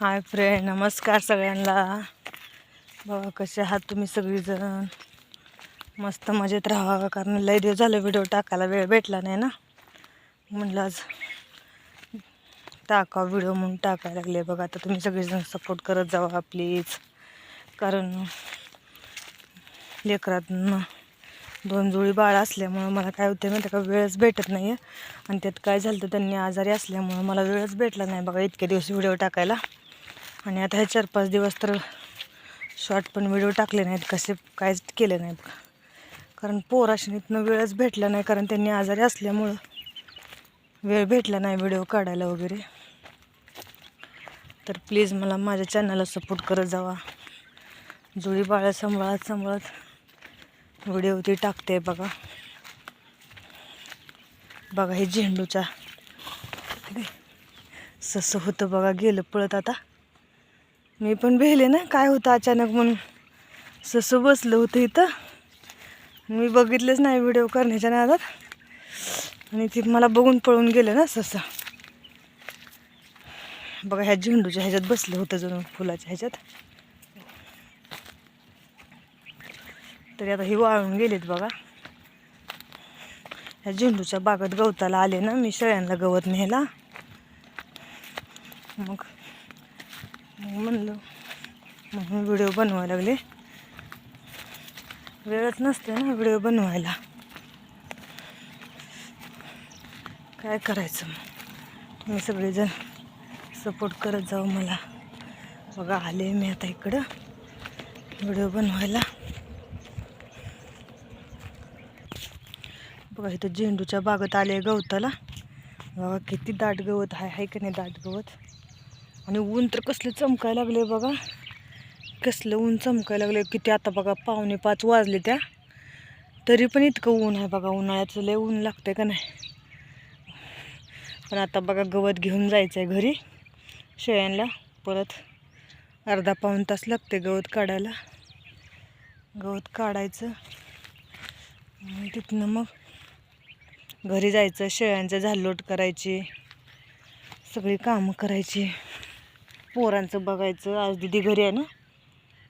Hi friend नमस्कार सगळ्यांना. बघा कसे आहात तुम्ही सगळीजण? मस्त मजेत राहा कारण लय दिवस झालं व्हिडिओ टाकायला वेळ भेटला नाही ना? म्हणलं आज टाका व्हिडिओ म्हणून टाकायला लागले. बघा आता तुम्ही सगळेजण सपोर्ट करत जावा प्लीज कारण लेकरात दोन जुळी बाळ असल्यामुळं मला काय होते माहिती का वेळच भेटत नाही आहे आणि त्यात काय झालं तर त्यांनी आजारी असल्यामुळं मला वेळच भेटला नाही. बघा इतके दिवस व्हिडिओ टाकायला. आणि आता हे चार पाच दिवस तर शॉर्ट पण व्हिडिओ टाकले नाहीत कसे काहीच केले नाहीत. बघा कारण पोराशनीतनं वेळच भेटला नाही कारण त्यांनी आजारी असल्यामुळं वेळ भेटला नाही व्हिडिओ काढायला वगैरे. तर प्लीज मला माझ्या चॅनलला सपोर्ट करत जावा. जुळी बाळा सांभाळत सांभाळत व्हिडिओ ती टाकते बघा. बघा हे झेंडूच्या. ससं होतं बघा गेलं पळत आता. मी पण भेले ना काय होतं अचानक म्हणून. ससं बसलं होतं इथं. मी बघितलंच नाही व्हिडिओ करण्याच्या नादात. आणि ती मला बघून पळून गेलं ना ससं. बघा ह्या झेंडूच्या ह्याच्यात बसलं होतं जणू फुलाच्या ह्याच्यात. तरी आता ही वाळून गेलीत बघा. ह्या झेंडूच्या बागात गवताला आले ना मी शेळ्यांना गवत न्यायला. मग मग म्हणलं. म्हणून व्हिडिओ बनवायला लागले. वेळच नसते ना व्हिडिओ बनवायला. काय करायचं? मग तुम्ही सगळेजण सपोर्ट करत जाऊ मला. बघा आले मी आता इकडं. व्हिडिओ बनवायला. बघा इथं झेंडूच्या बागत आले गवताला. बघा किती दाट गवत आहे हाय का नाही दाट गवत? आणि ऊन तर कसलं चमकायला लागले बघा. कसलं ऊन चमकायला लागले किती आता बघा पावणे पाच वाजले त्या. तरी पण इतकं ऊन आहे बघा. उन्हाळ्याचं लय ऊन लागतंय का नाही? पण आता बघा गवत घेऊन जायचं आहे घरी. शेळ्यांना परत अर्धा पाऊण तास लागते गवत काढायला. गवत काढायचं. तिथनं मग घरी जायचं. शेळ्यांचं झालोट करायची. सगळी कामं करायची. पोरांचं बघायचं. आज दिदी घरी आहे ना.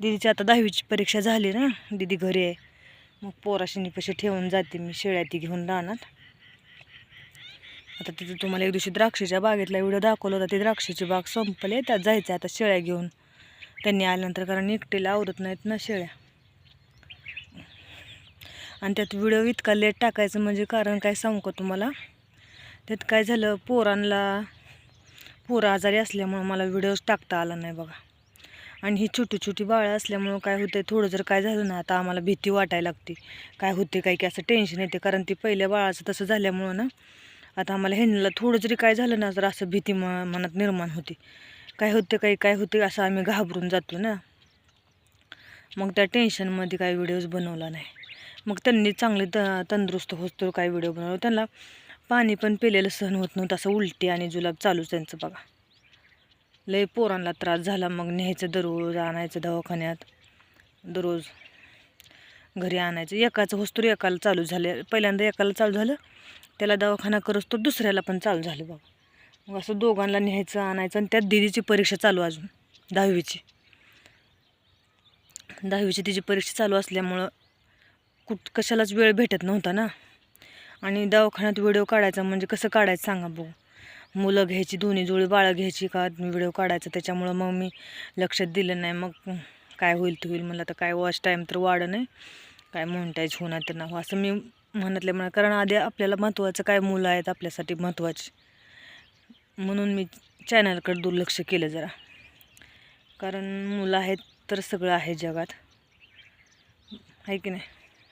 दिदीची आता दहावीची परीक्षा झाली ना. दिदी घरी आहे. मग पोराशिनीपाशी ठेवून जाते मी. शेळ्या ती घेऊन राहणार. आता तिथे तुम्हाला एक दिवशी द्राक्षीच्या बागेतला व्हिडिओ दाखवला होता. ती द्राक्षीची बाग संपले. त्यात जायचं आता शेळ्या घेऊन. त्यांनी आल्यानंतर कारण एकटेला आवरत नाहीत ना शेळ्या. आणि त्यात व्हिडिओ इतका लेट टाकायचं म्हणजे कारण काय सांगू का तुम्हाला? त्यात काय झालं? पोरांना पोरं आजारी असल्यामुळं मला व्हिडिओज टाकता आला नाही बघा. आणि ही छोटी छोटी बाळं असल्यामुळं काय होतं थोडं जर काय झालं ना आता आम्हाला भीती वाटायला लागते. काय होते काय की असं टेन्शन येते कारण ती पहिल्या बाळाचं तसं झाल्यामुळं ना आता आम्हाला ह्यांना थोडं जरी काय झालं ना तर असं भीती म मनात निर्माण होते. काय होते काही काय होते असं आम्ही घाबरून जातो ना. मग त्या टेन्शनमध्ये काही व्हिडिओज बनवला नाही. मग त्यांनी चांगले त तंदुरुस्त होतो काही व्हिडिओ बनवला. त्यांना पाणी पण पिलेलं सहन होत नव्हतं. असं उलटी आणि जुलाब चालूच त्यांचं बघा. लय पोरांना त्रास झाला. मग न्यायचं दररोज आणायचं दवाखान्यात. दररोज घरी आणायचं. एकाचं होस्तोर एकाला चालू झाले. पहिल्यांदा एकाला चालू झालं. त्याला दवाखाना करत तो दुसऱ्याला पण चालू झालं बघा. मग असं दोघांना न्यायचं आणायचं आणि त्यात दिदीची परीक्षा चालू अजून. दहावीची. दहावीची तिची परीक्षा चालू असल्यामुळं कुठ कशालाच वेळ भेटत नव्हता ना. आणि दवाखान्यात व्हिडिओ काढायचा म्हणजे कसं काढायचं सांगा बघू. मुलं घ्यायची दोन्ही जुळी बाळं घ्यायची का व्हिडिओ काढायचा? त्याच्यामुळं मग मी लक्षात दिलं नाही. मग काय होईल ते होईल मला तर काय वॉच टाईम तर वाढ नाही. काय मोनिटाईज होणार तर ना असं मी म्हणतले म्हणा कारण आधी आपल्याला महत्त्वाचं काय मुलं आहेत आपल्यासाठी महत्त्वाची म्हणून मी चॅनलकडे दुर्लक्ष केलं जरा. कारण मुलं आहेत तर सगळं आहे जगात. आहे की नाही?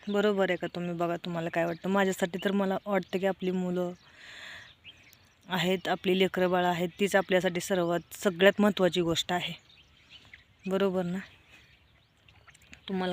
बरोबर आहे का तुम्ही? बघा तुम्हाला काय वाटतं? माझ्यासाठी तर मला वाटतं की आपली मुलं आहेत आपली लेकरं बाळं आहेत तीच आपल्यासाठी सर्वात सगळ्यात महत्त्वाची गोष्ट आहे. बरोबर ना? तुम्हाला काय